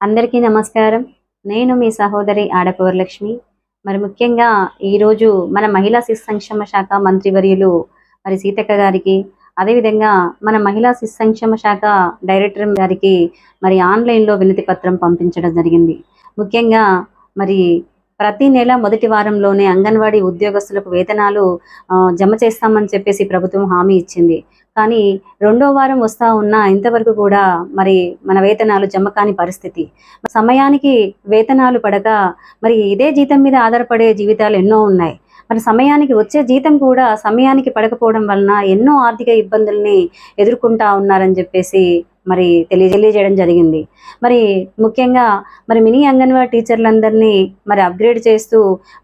అందరికీ నమస్కారం. నేను మీ సహోదరి ఆడపూరలక్ష్మి. మరి ముఖ్యంగా ఈరోజు మన మహిళా శిశు సంక్షేమ శాఖ మంత్రివర్యులు మరి సీతక్క గారికి అదేవిధంగా మన మహిళా శిశు సంక్షేమ శాఖ డైరెక్టర్ గారికి మరి ఆన్లైన్లో వినతి పత్రం పంపించడం జరిగింది. ముఖ్యంగా మరి ప్రతి నెల మొదటి వారంలోనే అంగన్వాడీ ఉద్యోగస్తులకు వేతనాలు జమ చేస్తామని చెప్పేసి ప్రభుత్వం హామీ ఇచ్చింది. కానీ రెండో వారం వస్తా ఉన్నా ఇంతవరకు కూడా మరి మన వేతనాలు జమ కాని పరిస్థితి. సమయానికి వేతనాలు పడక మరి ఇదే జీతం మీద ఆధారపడే జీవితాలు ఎన్నో ఉన్నాయి. మరి సమయానికి వచ్చే జీతం కూడా సమయానికి పడకపోవడం వలన ఎన్నో ఆర్థిక ఇబ్బందుల్ని ఎదుర్కొంటా ఉన్నారని చెప్పేసి మరి తెలియ తెలియజేయడం జరిగింది. మరి ముఖ్యంగా మరి మినీ అంగన్వాడీ టీచర్లందరినీ మరి అప్గ్రేడ్ చేస్తూ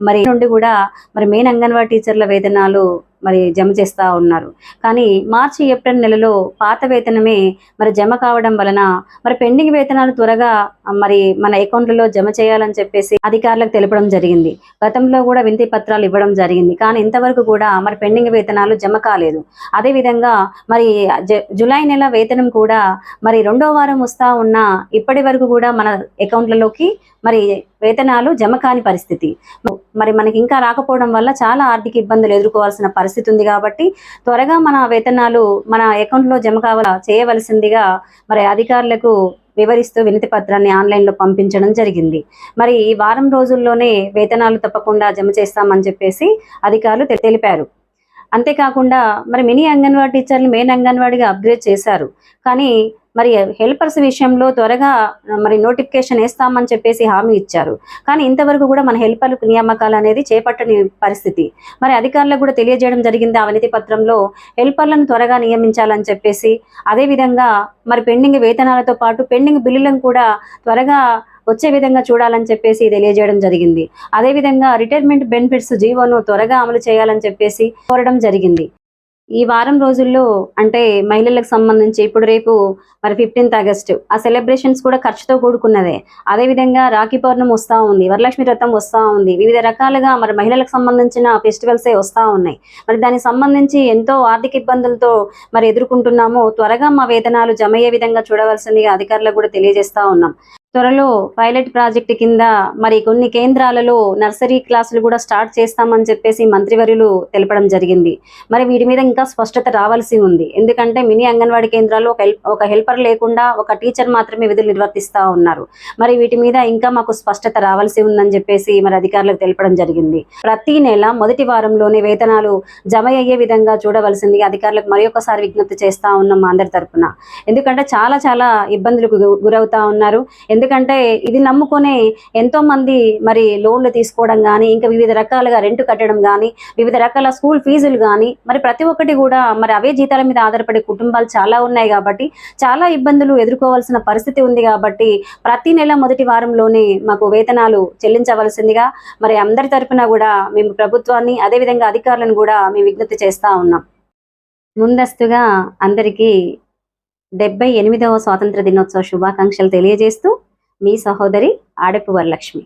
మరి నుండి కూడా మరి మెయిన్ అంగన్వాడీ టీచర్ల వేతనాలు మరి జమ చేస్తూ ఉన్నారు. కానీ మార్చి ఏప్రిల్ నెలలో పాత వేతనమే మరి జమ కావడం వలన మరి పెండింగ్ వేతనాలు త్వరగా మరి మన అకౌంట్లలో జమ చేయాలని చెప్పేసి అధికారులకు తెలపడం జరిగింది. గతంలో కూడా వినతి పత్రాలు ఇవ్వడం జరిగింది. కానీ ఇంతవరకు కూడా మరి పెండింగ్ వేతనాలు జమ కాలేదు. అదేవిధంగా మరి జ- జూలై నెల వేతనం కూడా మరి రెండో వారం వస్తూ ఉన్న ఇప్పటి వరకు కూడా మన అకౌంట్లలోకి మరి వేతనాలు జమ కాని పరిస్థితి. మరి మనకి ఇంకా రాకపోవడం వల్ల చాలా ఆర్థిక ఇబ్బందులు ఎదుర్కోవాల్సిన పరిస్థితి ఉంది కాబట్టి త్వరగా మన వేతనాలు మన అకౌంట్లో జమ కావాల చేయవలసిందిగా మరి అధికారులకు వివరిస్తూ వినతి పత్రాన్ని ఆన్లైన్లో పంపించడం జరిగింది. మరి ఈ వారం రోజుల్లోనే వేతనాలు తప్పకుండా జమ చేస్తామని చెప్పేసి అధికారులు తె- తెలిపారు. అంతేకాకుండా మరి మినీ అంగన్వాడీ టీచర్లు మెయిన్ అంగన్వాడీగా అప్గ్రేడ్ చేశారు. కానీ మరి హెల్పర్స్ విషయంలో త్వరగా మరి నోటిఫికేషన్ వేస్తామని చెప్పేసి హామీ ఇచ్చారు. కానీ ఇంతవరకు కూడా మన హెల్పర్ నియామకాలు అనేది చేపట్టని పరిస్థితి. మరి అధికారులకు కూడా తెలియజేయడం జరిగింది ఆ పత్రంలో. హెల్పర్లను త్వరగా నియమించాలని చెప్పేసి అదేవిధంగా మరి పెండింగ్ వేతనాలతో పాటు పెండింగ్ బిల్లులను కూడా త్వరగా వచ్చే విధంగా చూడాలని చెప్పేసి తెలియజేయడం జరిగింది. అదేవిధంగా రిటైర్మెంట్ బెనిఫిట్స్ జీవోను త్వరగా అమలు చేయాలని చెప్పేసి కోరడం జరిగింది. ఈ వారం రోజుల్లో అంటే మహిళలకు సంబంధించి ఇప్పుడు రేపు మరి ఫిఫ్టీన్త్ ఆగస్టు ఆ సెలబ్రేషన్స్ కూడా ఖర్చుతో కూడుకున్నదే అదేవిధంగా రాఖీ పౌర్ణమి వస్తూ ఉంది వరలక్ష్మి వ్రతం వస్తూ ఉంది వివిధ రకాలుగా మరి మహిళలకు సంబంధించిన ఫెస్టివల్సే వస్తూ ఉన్నాయి. మరి దానికి సంబంధించి ఎంతో ఆర్థిక ఇబ్బందులతో మరి ఎదుర్కొంటున్నాము త్వరగా మా వేతనాలు జమ అయ్యే విధంగా చూడవలసిందిగా అధికారులకు కూడా తెలియజేస్తా ఉన్నాం. త్వరలో పైలట్ ప్రాజెక్ట్ కింద మరి కొన్ని కేంద్రాలలో నర్సరీ క్లాసులు కూడా స్టార్ట్ చేస్తామని చెప్పేసి మంత్రివర్యులు తెలపడం జరిగింది. మరి వీటి మీద ఇంకా స్పష్టత రావాల్సి ఉంది. ఎందుకంటే మినీ అంగన్వాడీ కేంద్రాలు ఒక హెల్ప్ ఒక హెల్పర్ లేకుండా ఒక టీచర్ మాత్రమే విధులు నిర్వర్తిస్తూ ఉన్నారు. మరి వీటి మీద ఇంకా మాకు స్పష్టత రావాల్సి ఉందని చెప్పేసి మరి అధికారులకు తెలపడం జరిగింది. ప్రతి నెల మొదటి వారంలోనే వేతనాలు జమ అయ్యే విధంగా చూడవలసింది అధికారులకు మరి ఒకసారి విజ్ఞప్తి చేస్తూ ఉన్నాం అందరి తరఫున ఎందుకంటే చాలా చాలా ఇబ్బందులకు గురవుతా ఉన్నారు. ఎందుకంటే ఎందుకంటే ఇది నమ్ముకునే ఎంతో మంది మరి లోన్లు తీసుకోవడం కానీ ఇంకా వివిధ రకాలుగా రెంట్ కట్టడం కానీ వివిధ రకాల స్కూల్ ఫీజులు కానీ మరి ప్రతి ఒక్కటి కూడా మరి అవే జీతాల మీద ఆధారపడే కుటుంబాలు చాలా ఉన్నాయి కాబట్టి చాలా ఇబ్బందులు ఎదుర్కోవాల్సిన పరిస్థితి ఉంది కాబట్టి ప్రతి నెల మొదటి వారంలోనే మాకు వేతనాలు చెల్లించవలసిందిగా మరి అందరి తరఫున కూడా మేము ప్రభుత్వాన్ని అదేవిధంగా అధికారులను కూడా మేము విజ్ఞప్తి చేస్తా ఉన్నాం. ముందస్తుగా అందరికీ డెబ్బై ఎనిమిదవ స్వాతంత్ర దినోత్సవ శుభాకాంక్షలు తెలియజేస్తూ మీ సహోదరి ఆడపు వరలక్ష్మి